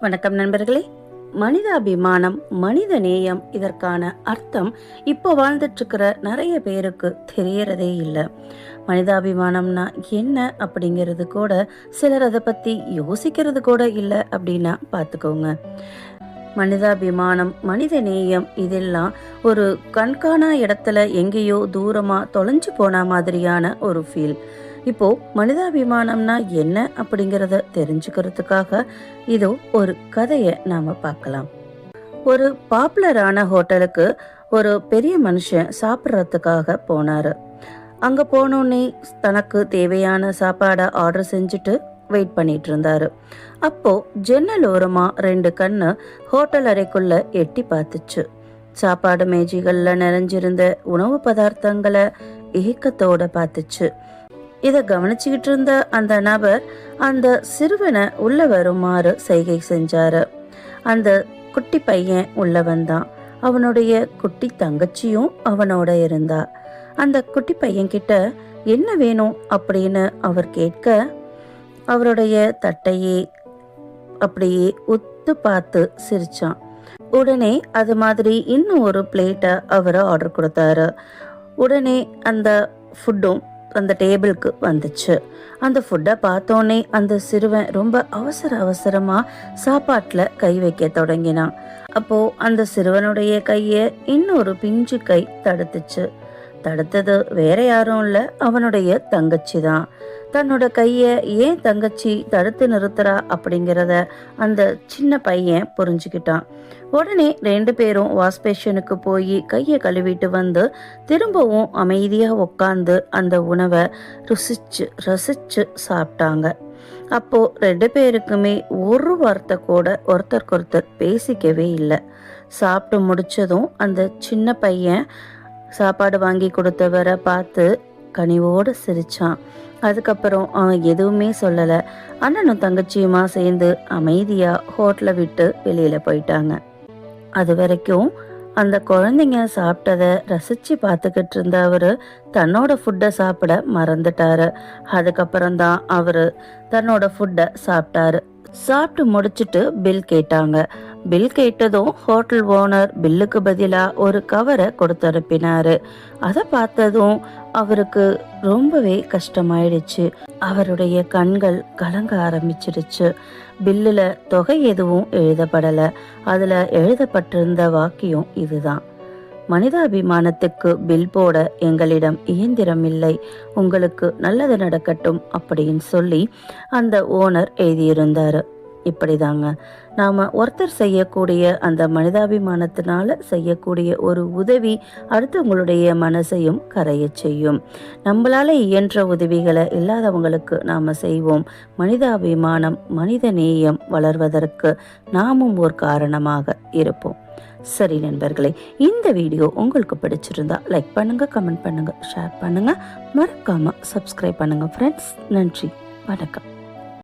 வணக்கம் நண்பர்களே. மனிதாபிமானம் மனித நேயம் இதற்கான அர்த்தம் இப்போ வாழ்ந்துட்டு இருக்கிற நிறைய பேருக்கு தெரியறதே இல்லை. மனிதாபிமானம்னா என்ன அப்படிங்கிறது கூட சிலர் அதை பற்றி யோசிக்கிறது கூட இல்லை அப்படின்னா பார்த்துக்கோங்க மனிதாபிமானம் மனித நேயம் இதெல்லாம் ஒரு கண்காணா இடத்துல எங்கேயோ தூரமாக தொலைஞ்சு போன மாதிரியான ஒரு ஃபீல் இப்போ மனிதாபிமானம்னா என்ன அப்படிங்கிறத தெரிஞ்சுக்கிறதுக்காக இதோ ஒரு கதையை நாம பார்க்கலாம். ஒரு பாப்புலரான ஹோட்டலுக்கு ஒரு பெரிய மனுஷன் சாப்பிட்றதுக்காக போனாரு. அங்க போனோடனே தனக்கு தேவையான சாப்பாடை ஆர்டர் செஞ்சுட்டு வெயிட் பண்ணிட்டு இருந்தாரு. அப்போ ஜன்னல் ஓரமா ரெண்டு கண்ணு ஹோட்டல் அறைக்குள்ள எட்டி பார்த்துச்சு. சாப்பாடு மேஜைகள்ல நிறைஞ்சிருந்த உணவு பதார்த்தங்களை ஏக்கத்தோட பார்த்துச்சு. இதை கவனிச்சுக்கிட்டு இருந்த அந்த நபர் அந்த சிறுவனை உள்ள வருமாறு செய்கை செஞ்சாரு. அந்த குட்டி பையன் உள்ள வந்தான். அவனுடைய குட்டி தங்கச்சியும் அவனோட இருந்தா. அந்த குட்டி பையன் கிட்ட என்ன வேணும்? அப்படின்னு அவர் கேட்க அவருடைய தட்டையே அப்படியே உத்து பார்த்து சிரிச்சான். உடனே அது மாதிரி இன்னும் ஒரு பிளேட்டை அவர் ஆர்டர் கொடுத்தாரு. உடனே அந்த ஃபுட்டும் அந்த டேபிளுக்கு வந்துச்சு. அந்த ஃபுட்டை பார்த்தோன்னே அந்த சிறுவன் ரொம்ப அவசர அவசரமா சாப்பாட்டில் கை வைக்க தொடங்கினான். அப்போ அந்த சிறுவனுடைய கையை இன்னொரு பிஞ்சு கை தடுத்துச்சு. தடுத்தது வேற யாரும் இல்ல. அவனுடைய தங்கச்சி தான். தன்னோட கைய ஏன் தங்கச்சி தடுத்து நிறுத்துறா அப்படிங்கிறத அந்த சின்ன பையன் புரிஞ்சுக்கிட்டான். உடனே ரெண்டு பேரும் வாஷ்பேஷனுக்கு போய் கையை கழுவிட்டு வந்து திரும்பவும் அமைதியா உட்காந்து அந்த உணவை ருசிச்சு ரசிச்சு சாப்பிட்டாங்க. அப்போ ரெண்டு பேருக்குமே ஒரு வார்த்தை கூட ஒருத்தருக்கு ஒருத்தர் பேசிக்கவே இல்லை. சாப்பிட்டு முடிச்சதும் அந்த சின்ன பையன் சாப்பாடு வாங்கி கொடுத்தவரை பார்த்து கனிவோடு சிரிச்சான். அதுக்கப்புறம் அவன் எதுவுமே சொல்லலை. அண்ணனும் தங்கச்சியுமா சேர்ந்து அமைதியாக ஹோட்டலை விட்டு வெளியில் போயிட்டாங்க. அது வரைக்கும் அந்த குழந்தைங்க சாப்பிட்டதை ரசித்து பார்த்துக்கிட்டு இருந்த அவர் தன்னோட ஃபுட்டை சாப்பிட மறந்துட்டாரு. அதுக்கப்புறம் தான் அவர் தன்னோட ஃபுட்டை சாப்பிட்டாரு. சாப்பிட்டு முடிச்சிட்டு பில் கேட்டாங்க. பில் கேட்டதும் ஹோட்டல் ஓனர் பில்லுக்கு பதிலாக ஒரு கவரை கொடுத்து அனுப்பினாரு அதை பார்த்ததும் அவருக்கு ரொம்பவே கஷ்டமாயிடுச்சு. அவருடைய கண்கள் கலங்க ஆரம்பிச்சிடுச்சு. பில்லுல தொகை எதுவும் எழுதப்படல. அதுல எழுதப்பட்டிருந்த வாக்கியம் இதுதான். மனிதாபிமானத்துக்கு பில் போட எங்களிடம் இயந்திரம் இல்லை. உங்களுக்கு நல்லது நடக்கட்டும் அப்படின்னு சொல்லி அந்த ஓனர் எழுதியிருந்தார். இப்படிதாங்க. நாம ஒருத்தர் செய்யக்கூடிய அந்த மனிதாபிமானத்தினால செய்யக்கூடிய ஒரு உதவி அடுத்தவங்களுடைய மனசையும் கரைய செய்யும். நம்மளால இயன்ற உதவிகளை இல்லாதவங்களுக்கு நாம செய்வோம். மனிதாபிமானம் மனித நேயம் வளர்வதற்கு நாமும் ஒரு காரணமாக இருப்போம். சரி நண்பர்களே இந்த வீடியோ உங்களுக்கு பிடிச்சிருந்தா லைக் பண்ணுங்க கமெண்ட் பண்ணுங்க ஷேர் பண்ணுங்க. மறக்காம சப்ஸ்கிரைப் பண்ணுங்க ஃப்ரெண்ட்ஸ் நன்றி வணக்கம்.